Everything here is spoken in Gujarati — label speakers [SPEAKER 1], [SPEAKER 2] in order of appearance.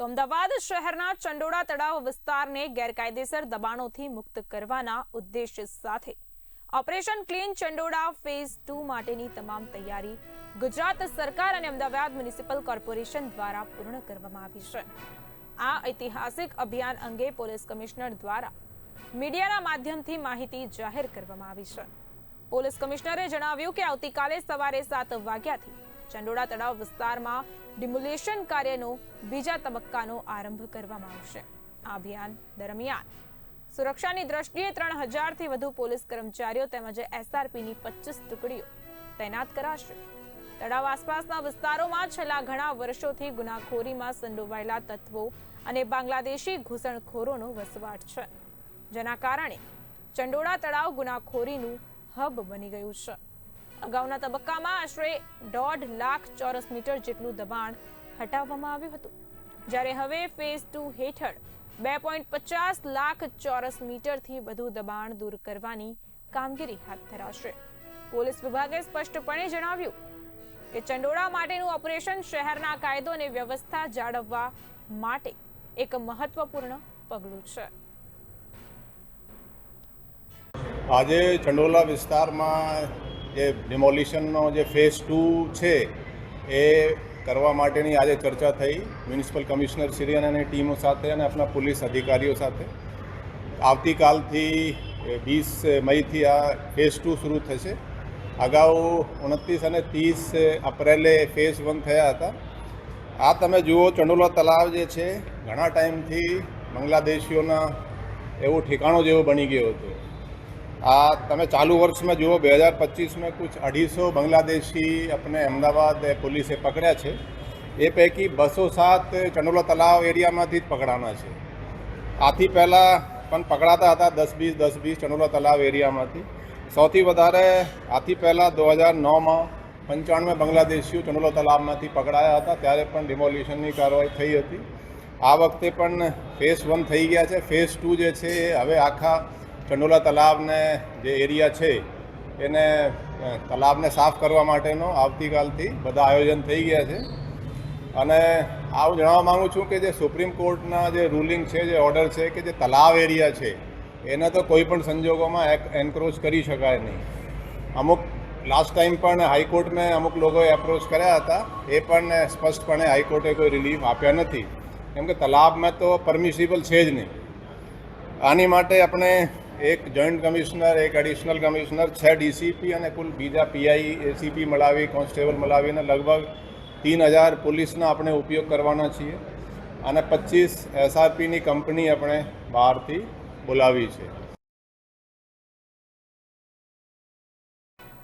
[SPEAKER 1] તો અમદાવાદ શહેરના ચંડોળા તળાવ વિસ્તારને ગેરકાયદેસર દબાણોથી મુક્ત કરવાના ઉદ્દેશ્ય સાથે operation clean Chandola phase two માટેની તમામ તૈયારી ગુજરાત સરકાર અને અમદાવાદ મ્યુનિસિપલ કોર્પોરેશન દ્વારા પૂર્ણ કરવામાં આવી છે. આ ઐતિહાસિક અભિયાન અંગે પોલીસ કમિશનર દ્વારા મીડિયાના માધ્યમથી માહિતી જાહેર કરવામાં આવી છે. પોલીસ કમિશનરે જણાવ્યું કે આવતીકાલે સવારે સાત વાગ્યાથી ચંડોળા તળાવ વિસ્તારમાં ડિમોલેશન કાર્યનો બીજા તબક્કાનો આરંભ કરવામાં આવશે. આ અભિયાન દરમિયાન સુરક્ષાની દ્રષ્ટિએ ત્રણ હજારથી વધુ પોલીસ કર્મચારીઓ તેમજ એસઆરપીની પચીસ ટુકડીઓ તૈનાત કરાશે. તળાવ આસપાસના વિસ્તારોમાં છેલ્લા ઘણા વર્ષોથી ગુનાખોરીમાં સંડોવાયેલા તત્વો અને બાંગ્લાદેશી ઘૂસણખોરોનો વસવાટ છે. જેના કારણે ચંડોળા તળાવ ગુનાખોરીનું હબ બની ગયું છે. અગાઉના તબક્કામાં આશરે દોઢ લાખ ચોરસ મીટર જેટલું દબાણ હટાવવામાં આવ્યું હતું. જ્યારે હવે ફેઝ ટુ હેઠળ બે પોઈન્ટ પચાસ લાખ ચોરસ મીટરથી વધુ દબાણ દૂર કરવાની કામગીરી હાથ ધરાશે. પોલીસ વિભાગે સ્પષ્ટપણે જણાવ્યું કે ચંડોળા માટેનું ઓપરેશન શહેરના કાયદો અને વ્યવસ્થા જાળવવા માટે એક મહત્વપૂર્ણ પગલું છે.
[SPEAKER 2] આજે ચંડોલા વિસ્તારમાં જે ડિમોલિશનનો જે ફેઝ ટુ છે, એ કરવા માટેની આજે ચર્ચા થઈ. મ્યુનિસિપલ કમિશનર શ્રી અને ટીમો સાથે અને આપણા પોલીસ અધિકારીઓ સાથે. આવતીકાલથી વીસ મઈથી આ ફેઝ ટુ શરૂ થશે. અગાઉ ઉણત્રીસ અને ત્રીસ એપ્રિલે ફેઝ વન થયા હતા. આ તમે જુઓ, ચંડોલા તલાવ જે છે, ઘણા ટાઈમથી બાંગ્લાદેશીઓના એવું ઠેકાણો જેવો બની ગયો હતો. આ તમે ચાલુ વર્ષમાં જુઓ, બે હજાર પચીસમાં કુછ અઢીસો બાંગ્લાદેશી આપણે અમદાવાદ પોલીસે પકડ્યા છે. એ પૈકી બસો સાત ચંડોલા તલાવ એરિયામાંથી જ પકડાના છે. આથી પહેલાં પણ પકડાતા હતા દસ વીસ દસ વીસ ચંડોલા તલાવ એરિયામાંથી. સૌથી વધારે આથી પહેલાં દો હજાર નવમાં પંચાણમે બાંગ્લાદેશીઓ ચંડોલા તલાવમાંથી પકડાયા હતા, ત્યારે પણ ડિમોલ્યુશનની કાર્યવાહી થઈ હતી. આ વખતે પણ ફેઝ વન થઈ ગયા છે. ફેઝ ટુ જે છે એ હવે આખા ચંડોલા તલાવને જે એરિયા છે, એને તલાવને સાફ કરવા માટેનો આવતીકાલથી બધા આયોજન થઈ ગયા છે. અને આવું જણાવવા માગું છું કે જે સુપ્રીમ કોર્ટના જે રૂલિંગ છે, જે ઓર્ડર છે કે જે તલાવ એરિયા છે, એને તો કોઈ પણ સંજોગોમાં એન્ક્રોચ કરી શકાય નહીં. અમુક લાસ્ટ ટાઈમ પણ હાઈકોર્ટને અમુક લોકોએ એપ્રોચ કર્યા હતા, એ પણ સ્પષ્ટપણે હાઈકોર્ટે કોઈ રિલીફ આપ્યા નથી. કેમ કે તલાબમાં તો પરમિસિબલ છે જ નહીં. આની માટે આપણે એક જોઈન્ટ કમિશનર એક એડિશનલ કમિશનર છ ડીસીપી અને કુલ બીજા પીઆઈ એસીપી મળાવી કોન્સ્ટેબલ મળાવીને લગભગ તીન હજાર પોલીસના આપણે ઉપયોગ કરવાના છીએ. અને પચીસ એસઆરપીની કંપની આપણે બહારથી બોલાવી છે.